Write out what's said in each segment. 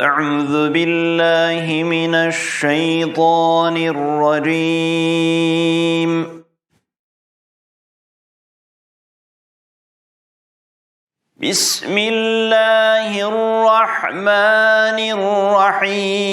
أعوذ بالله من الشيطان الرجيم. بسم الله الرحمن الرحيم.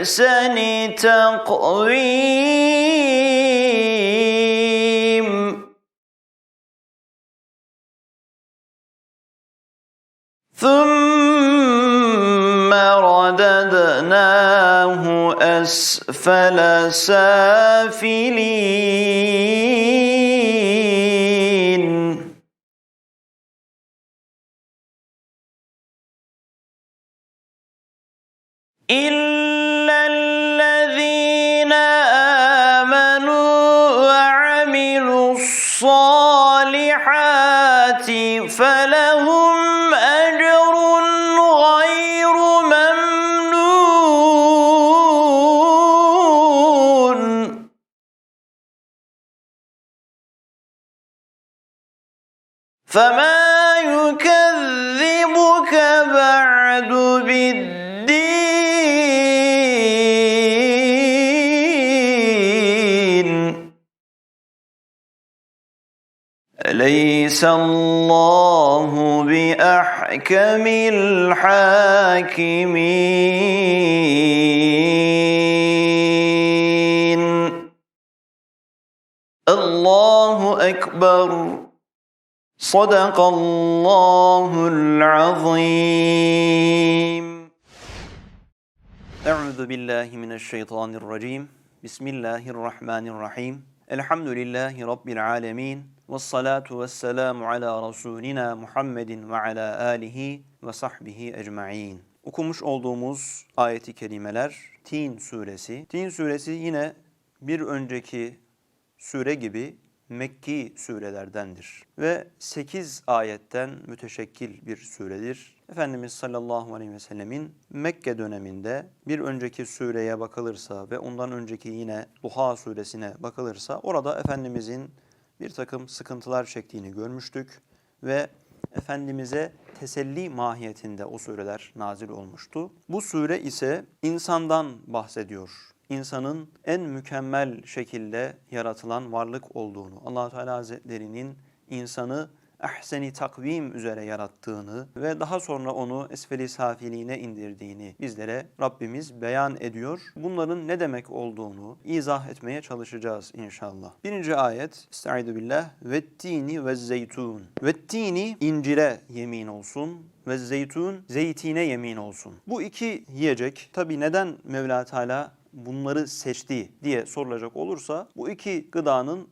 أحسن تقويم. ثم رددناه أسفل سافلين. إلا فلهم أجر غير ممنون. فما يكذبك بعد بالدين أليس الله بأحكم الحاكمين. الله أكبر. صدق الله العظيم. أعوذ بالله من الشيطان الرجيم. بسم الله الرحمن الرحيم. الحمد لله رب العالمين. Ve salatu ve selamu ala Rasulina Muhammedin ve ala alihi ve sahbihi ecma'in. Okumuş olduğumuz ayeti kerimeler Tin suresi. Tin suresi yine bir önceki sure gibi Mekki surelerdendir ve 8 ayetten müteşekkil bir suredir. Efendimiz sallallahu aleyhi ve sellemin Mekke döneminde bir önceki sureye bakılırsa ve ondan önceki yine Duha suresine bakılırsa orada Efendimizin bir takım sıkıntılar çektiğini görmüştük ve Efendimiz'e teselli mahiyetinde o sureler nazil olmuştu. Bu sure ise insandan bahsediyor insanın en mükemmel şekilde yaratılan varlık olduğunu, allah Teala Hazretleri'nin insanı ahseni takvim üzere yarattığını ve daha sonra onu esfeli safiliğine indirdiğini bizlere Rabbimiz beyan ediyor. Bunların ne demek olduğunu izah etmeye çalışacağız inşallah. Birinci ayet, Estaizu billah, vettini ve zeytun. Vettini incire yemin olsun ve zeytun zeytine yemin olsun. Bu iki yiyecek tabi neden Mevla Teala bunları seçti diye sorulacak olursa bu iki gıdanın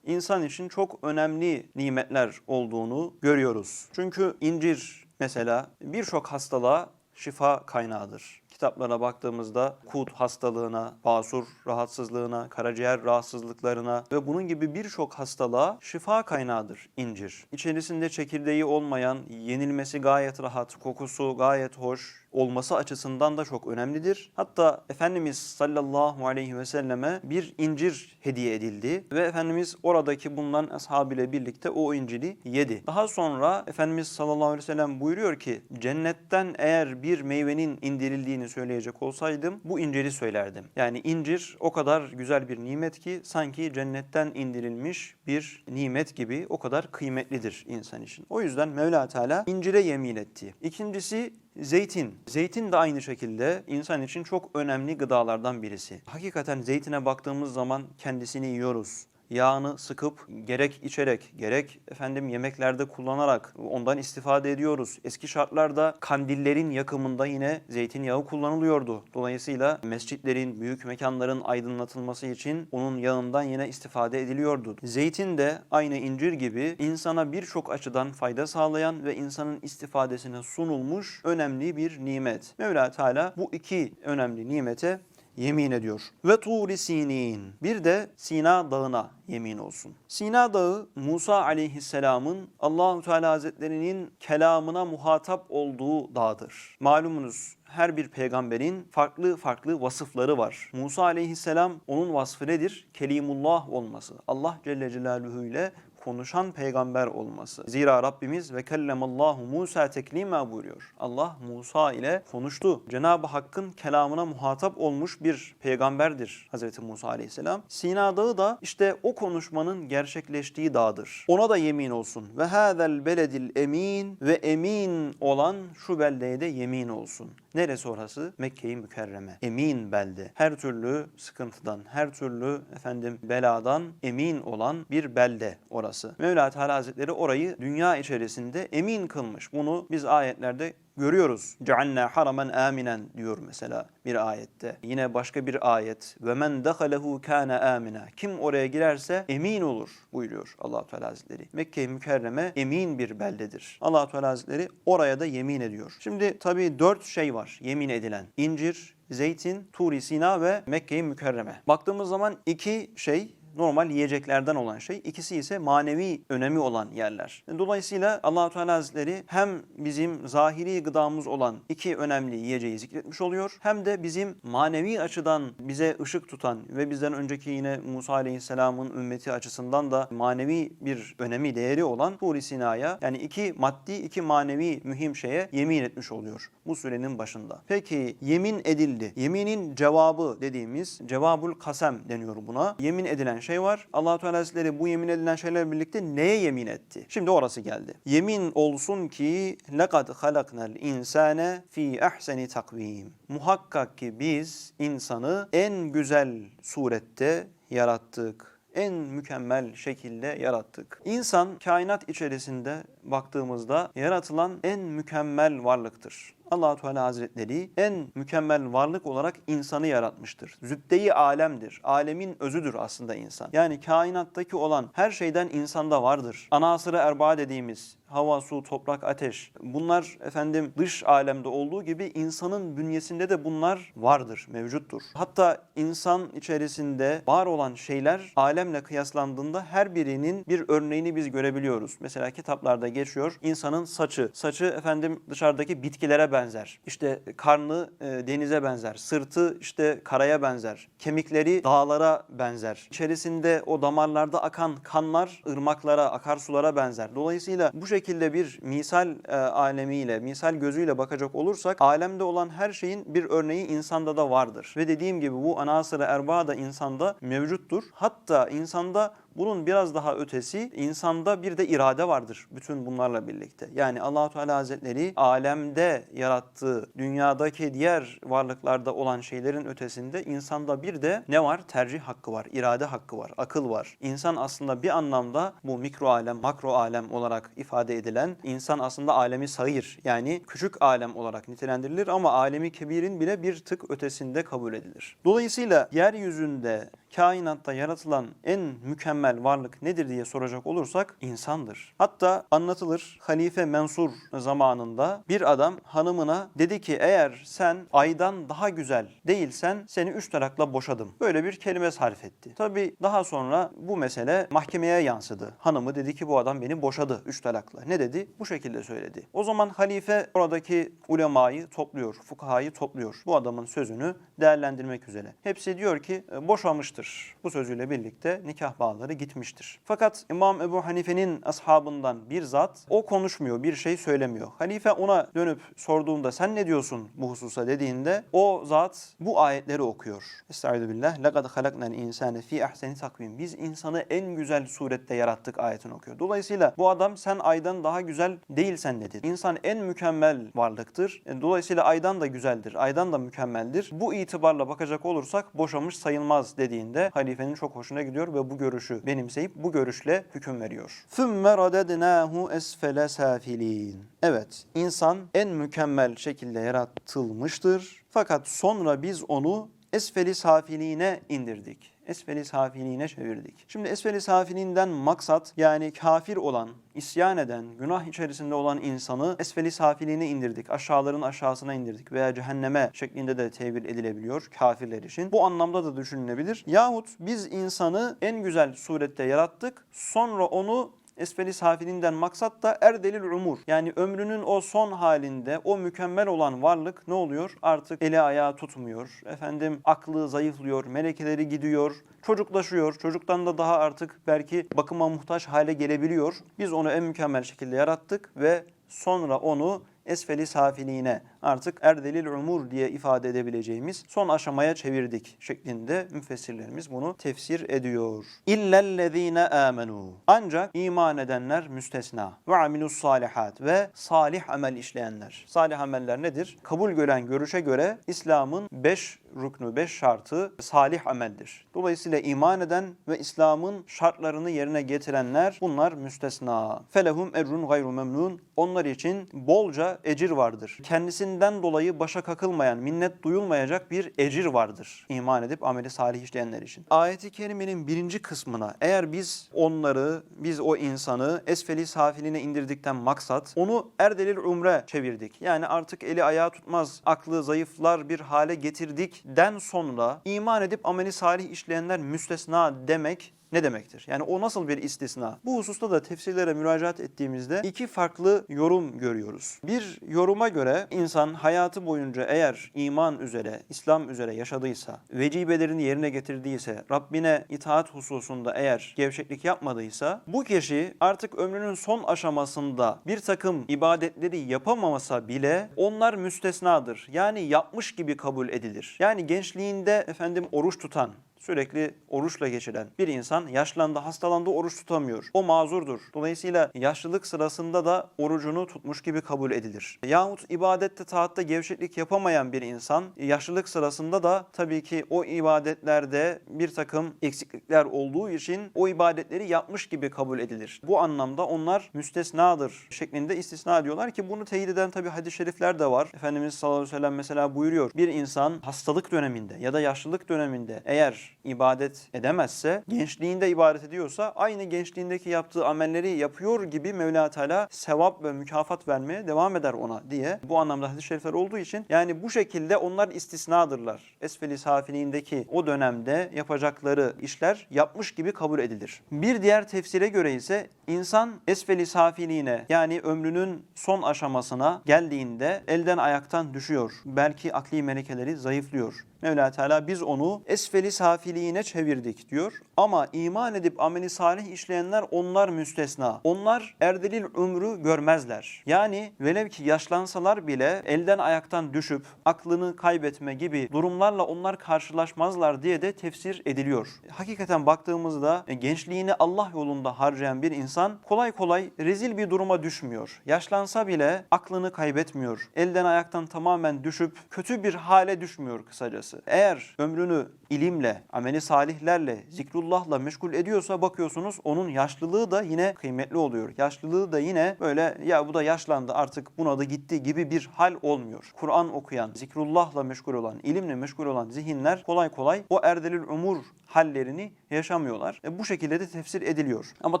insan için çok önemli nimetler olduğunu görüyoruz. Çünkü incir mesela birçok hastalığa şifa kaynağıdır. Kitaplara baktığımızda kut hastalığına, basur rahatsızlığına, karaciğer rahatsızlıklarına ve bunun gibi birçok hastalığa şifa kaynağıdır incir. İçerisinde çekirdeği olmayan, yenilmesi gayet rahat, kokusu gayet hoş, olması açısından da çok önemlidir. Hatta Efendimiz sallallahu aleyhi ve selleme bir incir hediye edildi ve Efendimiz oradaki bulunan ashabıyla birlikte o inciri yedi. Daha sonra Efendimiz sallallahu aleyhi ve sellem buyuruyor ki cennetten eğer bir meyvenin indirildiğini söyleyecek olsaydım bu inciri söylerdim. Yani incir o kadar güzel bir nimet ki sanki cennetten indirilmiş bir nimet gibi o kadar kıymetlidir insan için. O yüzden Mevla Teala incire yemin etti. İkincisi Zeytin. Zeytin de aynı şekilde insan için çok önemli gıdalardan birisi. Hakikaten zeytine baktığımız zaman kendisini yiyoruz. Yağını sıkıp gerek içerek gerek efendim yemeklerde kullanarak ondan istifade ediyoruz. Eski şartlarda kandillerin yakımında yine zeytinyağı kullanılıyordu. Dolayısıyla mescitlerin, büyük mekanların aydınlatılması için onun yağından yine istifade ediliyordu. Zeytin de aynı incir gibi insana birçok açıdan fayda sağlayan ve insanın istifadesine sunulmuş önemli bir nimet. Mevla Teala bu iki önemli nimete yemin ediyor. Ve turi sinin. Bir de Sina Dağı'na yemin olsun. Sina Dağı Musa aleyhisselamın Allahu Teala Hazretlerinin kelamına muhatap olduğu dağdır. Malumunuz her bir peygamberin farklı farklı vasıfları var. Musa aleyhisselam onun vasfı nedir? Kelimullah olması. Allah Celle Celaluhu ile konuşan peygamber olması. Zira Rabbimiz ve kellemallahu Musa teklima buyuruyor. Allah Musa ile konuştu. Cenab-ı Hakk'ın kelamına muhatap olmuş bir peygamberdir Hazreti Musa aleyhisselam. Sina Dağı da işte o konuşmanın gerçekleştiği dağdır. Ona da yemin olsun. Ve hazel beledil emin ve emin olan şu beldeye de yemin olsun. Neresi orası? Mekke-i Mükerreme. Emin belde. Her türlü sıkıntıdan, her türlü efendim beladan emin olan bir belde orası. Mevla Teala Hazretleri orayı dünya içerisinde emin kılmış. Bunu biz ayetlerde görüyoruz. Cealna haramen aminen diyor mesela bir ayette. Yine başka bir ayet. Ve men dehalehu kana amina. Kim oraya girerse emin olur buyuruyor Allah Teala Hazretleri. Mekke-i Mükerreme emin bir beldedir. Allah Teala Hazretleri oraya da yemin ediyor. Şimdi tabii dört şey var yemin edilen. İncir, zeytin, Turi Sina ve Mekke-i Mükerreme. Baktığımız zaman iki şey normal yiyeceklerden olan şey. İkisi ise manevi önemi olan yerler. Dolayısıyla allah Teala Hazretleri hem bizim zahiri gıdamız olan iki önemli yiyeceği zikretmiş oluyor. Hem de bizim manevi açıdan bize ışık tutan ve bizden önceki yine Musa Aleyhisselam'ın ümmeti açısından da manevi bir önemi, değeri olan Huri Sina'ya yani iki maddi, iki manevi mühim şeye yemin etmiş oluyor bu sürenin başında. Peki yemin edildi. Yeminin cevabı dediğimiz cevabul kasem deniyor buna. Yemin edilen şey var. allah Teala Hazretleri bu yemin edilen şeylerle birlikte neye yemin etti? Şimdi orası geldi. Yemin olsun ki lekad halaknal insane fi ahseni takvim. Muhakkak ki biz insanı en güzel surette yarattık en mükemmel şekilde yarattık. İnsan kainat içerisinde baktığımızda yaratılan en mükemmel varlıktır. allah Teala Hazretleri en mükemmel varlık olarak insanı yaratmıştır. Zübde-i alemdir. Alemin özüdür aslında insan. Yani kainattaki olan her şeyden insanda vardır. Anasırı erba dediğimiz hava, su, toprak, ateş. Bunlar efendim dış alemde olduğu gibi insanın bünyesinde de bunlar vardır, mevcuttur. Hatta insan içerisinde var olan şeyler alemle kıyaslandığında her birinin bir örneğini biz görebiliyoruz. Mesela kitaplarda geçiyor insanın saçı. Saçı efendim dışarıdaki bitkilere benzer. İşte karnı e, denize benzer. Sırtı işte karaya benzer. Kemikleri dağlara benzer. İçerisinde o damarlarda akan kanlar ırmaklara, akarsulara benzer. Dolayısıyla bu şekilde bir misal e, alemiyle, misal gözüyle bakacak olursak alemde olan her şeyin bir örneği insanda da vardır. Ve dediğim gibi bu anasırı erba da insanda mevcuttur. Hatta insanda bunun biraz daha ötesi insanda bir de irade vardır bütün bunlarla birlikte. Yani Allahu Teala Hazretleri alemde yarattığı dünyadaki diğer varlıklarda olan şeylerin ötesinde insanda bir de ne var? Tercih hakkı var, irade hakkı var, akıl var. İnsan aslında bir anlamda bu mikro alem, makro alem olarak ifade edilen insan aslında alemi sayır. Yani küçük alem olarak nitelendirilir ama alemi kebirin bile bir tık ötesinde kabul edilir. Dolayısıyla yeryüzünde kainatta yaratılan en mükemmel varlık nedir diye soracak olursak insandır. Hatta anlatılır Halife Mensur zamanında bir adam hanımına dedi ki eğer sen aydan daha güzel değilsen seni üç talakla boşadım. Böyle bir kelime sarf etti. Tabi daha sonra bu mesele mahkemeye yansıdı. Hanımı dedi ki bu adam beni boşadı üç talakla. Ne dedi? Bu şekilde söyledi. O zaman halife oradaki ulemayı topluyor, fukahayı topluyor. Bu adamın sözünü değerlendirmek üzere. Hepsi diyor ki boşamıştır. Bu sözüyle birlikte nikah bağları gitmiştir. Fakat İmam Ebu Hanife'nin ashabından bir zat o konuşmuyor, bir şey söylemiyor. Halife ona dönüp sorduğunda sen ne diyorsun bu hususa dediğinde o zat bu ayetleri okuyor. Estaizu billah. لَقَدْ خَلَقْنَا الْاِنْسَانَ ف۪ي اَحْسَنِ takvim. Biz insanı en güzel surette yarattık ayetini okuyor. Dolayısıyla bu adam sen aydan daha güzel değilsen dedi. İnsan en mükemmel varlıktır. E, Dolayısıyla aydan da güzeldir, aydan da mükemmeldir. Bu itibarla bakacak olursak boşamış sayılmaz dediğinde halifenin çok hoşuna gidiyor ve bu görüşü benimseyip bu görüşle hüküm veriyor. ثُمَّ رَدَدْنَاهُ أَسْفَلَ سَافِل۪ينَ Evet, insan en mükemmel şekilde yaratılmıştır. Fakat sonra biz onu esfeli safiliğine indirdik. Esfeli safiliğine çevirdik. Şimdi esfeli safiliğinden maksat yani kafir olan, isyan eden, günah içerisinde olan insanı esfeli safiliğine indirdik. Aşağıların aşağısına indirdik veya cehenneme şeklinde de tevil edilebiliyor kafirler için. Bu anlamda da düşünülebilir. Yahut biz insanı en güzel surette yarattık. Sonra onu Esfeli safilinden maksat da erdelil umur. Yani ömrünün o son halinde o mükemmel olan varlık ne oluyor? Artık eli ayağı tutmuyor. Efendim aklı zayıflıyor, melekeleri gidiyor, çocuklaşıyor. Çocuktan da daha artık belki bakıma muhtaç hale gelebiliyor. Biz onu en mükemmel şekilde yarattık ve sonra onu esfeli safiliğine artık erdelil umur diye ifade edebileceğimiz son aşamaya çevirdik şeklinde müfessirlerimiz bunu tefsir ediyor. İllellezine amenu. Ancak iman edenler müstesna. Ve amilus salihat ve salih amel işleyenler. Salih ameller nedir? Kabul gören görüşe göre İslam'ın 5 rüknü, 5 şartı salih ameldir. Dolayısıyla iman eden ve İslam'ın şartlarını yerine getirenler bunlar müstesna. Felehum ecrun gayru memnun. Onlar için bolca ecir vardır. Kendisinden dolayı başa kakılmayan, minnet duyulmayacak bir ecir vardır. İman edip ameli salih işleyenler için. Ayeti kerimenin birinci kısmına eğer biz onları, biz o insanı esfeli safiline indirdikten maksat onu erdelil umre çevirdik. Yani artık eli ayağı tutmaz, aklı zayıflar bir hale getirdik den sonra iman edip ameli salih işleyenler müstesna demek ne demektir? Yani o nasıl bir istisna? Bu hususta da tefsirlere müracaat ettiğimizde iki farklı yorum görüyoruz. Bir yoruma göre insan hayatı boyunca eğer iman üzere, İslam üzere yaşadıysa, vecibelerini yerine getirdiyse, Rabbine itaat hususunda eğer gevşeklik yapmadıysa, bu kişi artık ömrünün son aşamasında bir takım ibadetleri yapamamasa bile onlar müstesnadır. Yani yapmış gibi kabul edilir. Yani gençliğinde efendim oruç tutan, sürekli oruçla geçiren bir insan yaşlandı, hastalandı, oruç tutamıyor. O mazurdur. Dolayısıyla yaşlılık sırasında da orucunu tutmuş gibi kabul edilir. Yahut ibadette, taatta gevşeklik yapamayan bir insan yaşlılık sırasında da tabii ki o ibadetlerde bir takım eksiklikler olduğu için o ibadetleri yapmış gibi kabul edilir. Bu anlamda onlar müstesnadır şeklinde istisna ediyorlar ki bunu teyit eden tabii hadis-i şerifler de var. Efendimiz sallallahu aleyhi ve sellem mesela buyuruyor. Bir insan hastalık döneminde ya da yaşlılık döneminde eğer ibadet edemezse, gençliğinde ibadet ediyorsa aynı gençliğindeki yaptığı amelleri yapıyor gibi Mevla Teala sevap ve mükafat vermeye devam eder ona diye. Bu anlamda hadis-i şerifler olduğu için yani bu şekilde onlar istisnadırlar. Esfeli safiliğindeki o dönemde yapacakları işler yapmış gibi kabul edilir. Bir diğer tefsire göre ise insan esfeli safiliğine yani ömrünün son aşamasına geldiğinde elden ayaktan düşüyor. Belki akli melekeleri zayıflıyor. Mevla Teala biz onu esfeli safiliğine çevirdik diyor. Ama iman edip ameli salih işleyenler onlar müstesna. Onlar erdelil ömrü görmezler. Yani velev ki yaşlansalar bile elden ayaktan düşüp aklını kaybetme gibi durumlarla onlar karşılaşmazlar diye de tefsir ediliyor. Hakikaten baktığımızda e, gençliğini Allah yolunda harcayan bir insan kolay kolay rezil bir duruma düşmüyor. Yaşlansa bile aklını kaybetmiyor. Elden ayaktan tamamen düşüp kötü bir hale düşmüyor kısacası. Eğer ömrünü ilimle, ameli salihlerle, zikrullahla meşgul ediyorsa bakıyorsunuz onun yaşlılığı da yine kıymetli oluyor. Yaşlılığı da yine böyle ya bu da yaşlandı artık bunadı gitti gibi bir hal olmuyor. Kur'an okuyan, zikrullahla meşgul olan, ilimle meşgul olan zihinler kolay kolay o erdelil umur hallerini yaşamıyorlar. E bu şekilde de tefsir ediliyor. Ama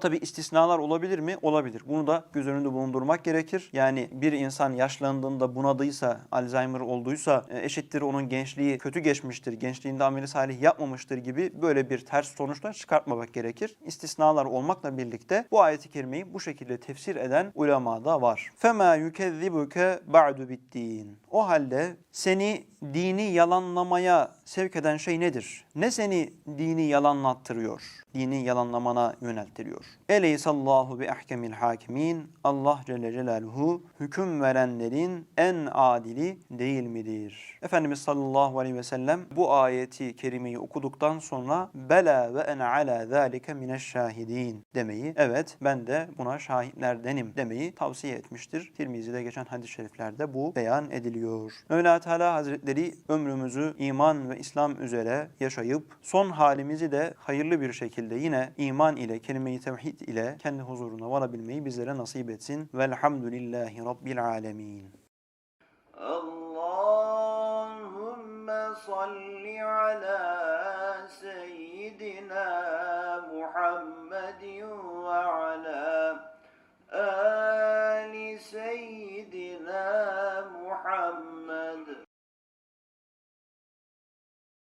tabii istisnalar olabilir mi? Olabilir. Bunu da göz önünde bulundurmak gerekir. Yani bir insan yaşlandığında bunadıysa, Alzheimer olduysa e, eşittir onun gençliği kötü geçmiştir, gençliğinde ameli salih yapmamıştır gibi böyle bir ters sonuçlar çıkartmamak gerekir. İstisnalar olmakla birlikte bu ayeti kerimeyi bu şekilde tefsir eden ulema da var. فَمَا يُكَذِّبُكَ بَعْدُ بِالدِّينِ O halde seni dini yalanlamaya sevk eden şey nedir? Ne seni dini yalanlattırıyor? Dini yalanlamana yönelttiriyor. Eleysallahu bi ahkemil hakimin. Allah Celle Celaluhu hüküm verenlerin en adili değil midir? Efendimiz sallallahu aleyhi ve sellem bu ayeti kerimeyi okuduktan sonra bela ve ene ala zalike mineşşahidin demeyi evet ben de buna şahitlerdenim demeyi tavsiye etmiştir. Tirmizi'de geçen hadis-i şeriflerde bu beyan ediliyor. Mevla Teala Hazretleri ömrümüzü iman ve İslam üzere yaşayıp son halimizi de hayırlı bir şekilde yine iman ile, kelime-i tevhid ile kendi huzuruna varabilmeyi bizlere nasip etsin. Velhamdülillahi Rabbil alemin. Allahümme salli ala seyyidina Muhammedin ve ala ali seyyidina Muhammed.